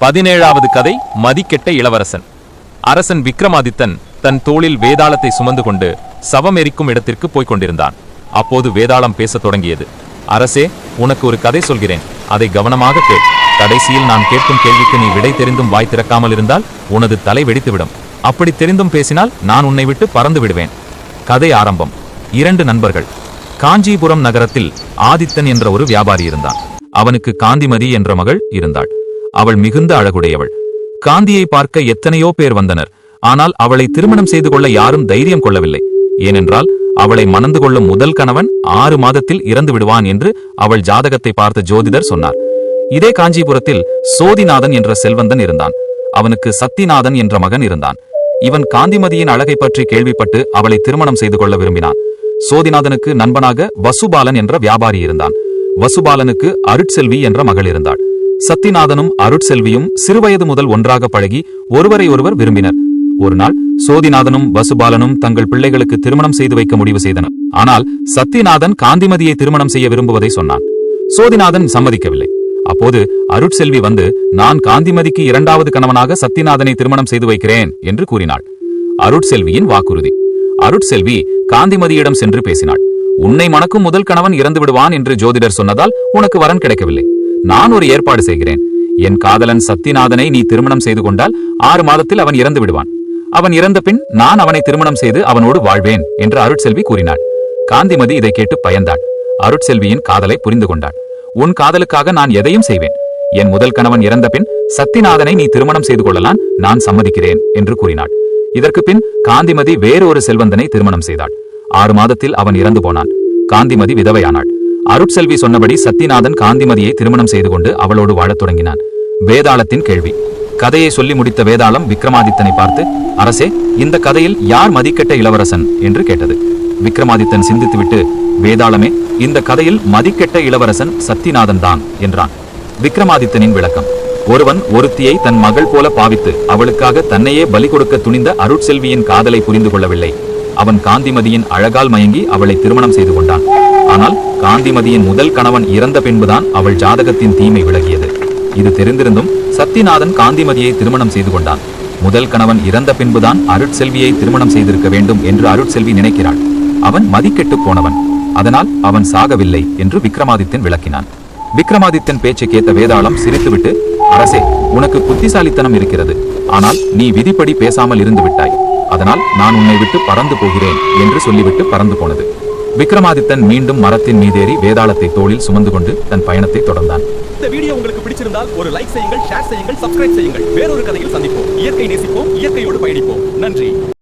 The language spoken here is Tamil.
பதினேழாவது கதை மதிக்கெட்ட இளவரசன். அரசன் விக்ரமாதித்தன் தன் தோளில் வேதாளத்தை சுமந்து கொண்டு சவம் எரிக்கும் இடத்திற்கு போய்க் கொண்டிருந்தான். அப்போது வேதாளம் பேசத் தொடங்கியது. அரசே உனக்கு ஒரு கதை சொல்கிறேன். அதை கவனமாக கேள். கடைசியில் நான் கேட்கும் கேள்விக்கு நீ விடை தெரிந்தும் வாய் திறக்காமல் இருந்தால் உனது தலை வெடித்துவிடும். அப்படி தெரிந்தும் பேசினால் நான் உன்னை விட்டு பறந்து விடுவேன். கதை ஆரம்பம். இரண்டு நண்பர்கள். காஞ்சிபுரம் நகரத்தில் ஆதித்தன் என்ற ஒரு வியாபாரி இருந்தான். அவனுக்கு காந்திமதி என்ற மகள் இருந்தாள். அவள் மிகுந்த அழகுடையவள். காந்தியை பார்க்க எத்தனையோ பேர் வந்தனர். ஆனால் அவளை திருமணம் செய்து கொள்ள யாரும் தைரியம் கொள்ளவில்லை. ஏனென்றால் அவளை மணந்து கொள்ளும் முதல் கணவன் ஆறு மாதத்தில் இறந்து விடுவான் என்று அவள் ஜாதகத்தை பார்த்த ஜோதிடர் சொன்னார். இதே காஞ்சிபுரத்தில் சோதிநாதன் என்ற செல்வந்தன் இருந்தான். அவனுக்கு சத்திநாதன் என்ற மகன் இருந்தான். இவன் காந்திமதியின் அழகை பற்றி கேள்விப்பட்டு அவளை திருமணம் செய்து கொள்ள விரும்பினான். சோதிநாதனுக்கு நண்பனாக வசுபாலன் என்ற வியாபாரி இருந்தான். வசுபாலனுக்கு அருட்செல்வி என்ற மகள் இருந்தாள். சத்திநாதனும் அருட்செல்வியும் சிறுவயது முதல் ஒன்றாக பழகி ஒருவரை ஒருவர் விரும்பினர். ஒருநாள் சோதிநாதனும் வசுபாலனும் தங்கள் பிள்ளைகளுக்கு திருமணம் செய்து வைக்க முடிவு செய்தனர். ஆனால் சத்திநாதன் காந்திமதியை திருமணம் செய்ய விரும்புவதை சொன்னான். சோதிநாதன் சம்மதிக்கவில்லை. அப்போது அருட்செல்வி வந்து நான் காந்திமதிக்கு இரண்டாவது கணவனாக சத்திநாதனை திருமணம் செய்து வைக்கிறேன் என்று கூறினாள். அருட்செல்வியின் வாக்குறுதி. அருட்செல்வி காந்திமதியிடம் சென்று பேசினாள். உன்னை மணக்கும் முதல் கணவன் இறந்து விடுவான் என்று ஜோதிடர் சொன்னதால் உனக்கு வரன் கிடைக்கவில்லை. நான் ஒரு ஏற்பாடு செய்கிறேன். என் காதலன் சத்திநாதனை நீ திருமணம் செய்து கொண்டால் ஆறு மாதத்தில் அவன் இறந்து விடுவான். அவன் இறந்த பின் நான் அவனை திருமணம் செய்து அவனோடு வாழ்வேன் என்று அருட்செல்வி கூறினாள். காந்திமதி இதை கேட்டு பயந்தாள். அருட்செல்வியின் காதலை புரிந்து கொண்டாள். உன் காதலுக்காக நான் எதையும் செய்வேன். என் முதல் கணவன் இறந்த பின் சத்திநாதனை நீ திருமணம் செய்து கொள்ளலாம் நான் சம்மதிக்கிறேன் என்று கூறினாள். இதற்கு பின் காந்திமதி வேறு ஒரு செல்வந்தனை திருமணம் செய்தாள். ஆறு மாதத்தில் அவன் இறந்து போனான். காந்திமதி விதவையானாள். அருட்செல்வி சொன்னபடி சத்திநாதன் காந்திமதியை திருமணம் செய்து கொண்டு அவளோடு வாழத் தொடங்கினான். வேதாளத்தின் கேள்வி. கதையை சொல்லி முடித்த வேதாளம் விக்ரமாதித்தனை பார்த்து அரசே இந்த கதையில் யார் மதிக்கெட்ட இளவரசன்? என்று கேட்டது. விக்ரமாதித்தன் சிந்தித்துவிட்டு வேதாளமே இந்த கதையில் மதிக்கெட்ட இளவரசன் சத்திநாதன் தான் என்றான். விக்ரமாதித்தனின் விளக்கம். ஒருவன் ஒருத்தியை தன் மகள் போல பாவித்து அவளுக்காக தன்னையே பலி கொடுக்க துணிந்த அருட்செல்வியின் காதலை புரிந்து கொள்ளவில்லை. அவன் காந்திமதியின் அழகால் மயங்கி அவளை திருமணம் செய்து கொண்டான். ஆனால் காந்திமதியின் முதல் கணவன் இறந்த பின்புதான் அவள் ஜாதகத்தின் தீமை விலகியது. இது தெரிந்திருந்தும் சத்திநாதன் காந்திமதியை திருமணம் செய்து கொண்டான். முதல் கணவன் இறந்த பின்புதான் அருட்செல்வியை திருமணம் செய்திருக்க வேண்டும் என்று அருட்செல்வி நினைக்கிறாள். அவன் மதிக்கெட்டுப் போனவன். அதனால் அவன் சாகவில்லை என்று விக்ரமாதித்தன் விளக்கினான். விக்ரமாதித்தன் பேச்சை கேட்ட வேதாளம் சிரித்துவிட்டு அரசே உனக்கு புத்திசாலித்தனம் இருக்கிறது. ஆனால் நீ விதிப்படி பேசாமல் இருந்து விட்டாய். அதனால் நான் உன்னை விட்டு பறந்து போகிறேன் என்று சொல்லிவிட்டு பறந்து போனது. விக்ரமாதித்தன் மீண்டும் மரத்தின் மீதேறி வேதாளத்தை தோளில் சுமந்து கொண்டு தன் பயணத்தை தொடர்ந்தான். இந்த வீடியோ உங்களுக்கு பிடிச்சிருந்தால் ஒரு லைக் செய்யுங்கள் ஷேர் செய்யுங்கள் சப்ஸ்கிரைப் செய்யுங்கள். வேறொரு கதையில் சந்திப்போம். இயற்கை நேசிப்போம் இயற்கையோடு பயணிப்போம். நன்றி.